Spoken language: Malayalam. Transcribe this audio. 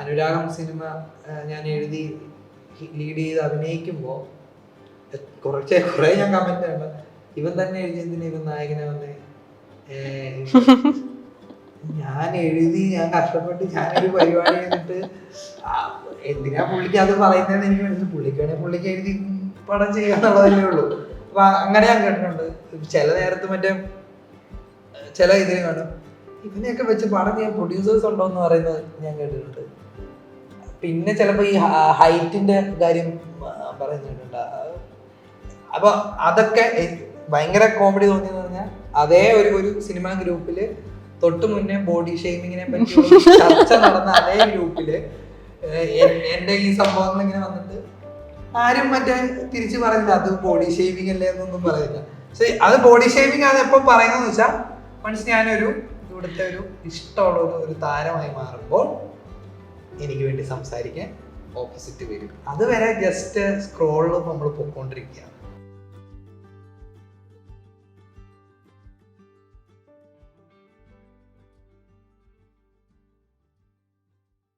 അനുരാഗം സിനിമ ഞാൻ എഴുതി ലീഡ് ചെയ്ത് അഭിനയിക്കുമ്പോൾ കുറച്ച് കുറെ ഞാൻ കമന്റ് ആണ് ഇവൻ തന്നെ എഴുതിയതിന് ഇവൻ നായകനെ വന്ന്? ഞാൻ എഴുതി ഞാൻ കഷ്ടപ്പെട്ട് ഞാനൊരു പരിപാടി ചെയ്തിട്ട് എന്തിനാ പുള്ളിക്ക് അത് പറയുന്നതെന്ന് എനിക്ക് മനസ്സിലായി. പുള്ളിക്കാണെങ്കിൽ പുള്ളിക്ക് എഴുതി പടം ചെയ്യാന്നുള്ളതല്ലേ ഉള്ളൂ. അപ്പൊ അങ്ങനെ ഞാൻ കേട്ടിട്ടുണ്ട്. ചില നേരത്ത് മറ്റേ ചില ഇതിനെ കാണും. ഇവനെയൊക്കെ വെച്ച് പടം ചെയ്യാൻ പ്രൊഡ്യൂസേഴ്സ് ഉണ്ടോ എന്ന് പറയുന്നത് ഞാൻ കേട്ടിട്ടുണ്ട്. പിന്നെ ചിലപ്പോൾ ഈ ഹൈറ്റിന്റെ കാര്യം പറഞ്ഞിട്ടുണ്ട്. അപ്പൊ അതൊക്കെ ഭയങ്കര കോമഡി തോന്നിയെന്ന് പറഞ്ഞാൽ അതേ ഒരു ഒരു സിനിമാ ഗ്രൂപ്പിൽ തൊട്ട് മുന്നേ ബോഡി ഷെയ്മിങ്ങിനെ പറ്റി ചർച്ച നടന്ന അതേ ഗ്രൂപ്പിൽ എന്റെ ഈ സംഭവങ്ങൾ ഇങ്ങനെ വന്നിട്ട് ആരും മറ്റേ തിരിച്ചു പറഞ്ഞില്ല അത് ബോഡി ഷേവിങ് അല്ലേ? എന്നൊന്നും പറയില്ല. പക്ഷെ അത് ബോഡി ഷേവിങ് ആണ് എപ്പോൾ പറയുന്നത് വെച്ചാൽ മനുഷ്യ ഞാനൊരു ഇവിടുത്തെ ഒരു ഇഷ്ടമുള്ള ഒരു താരമായി മാറുമ്പോൾ എനിക്ക് വേണ്ടി സംസാരിക്കാൻ ഓപ്പോസിറ്റ് വരും. അതുവരെ ജസ്റ്റ് സ്ക്രോളിൽ നമ്മൾ പൊക്കോണ്ടിരിക്കുകയാണ്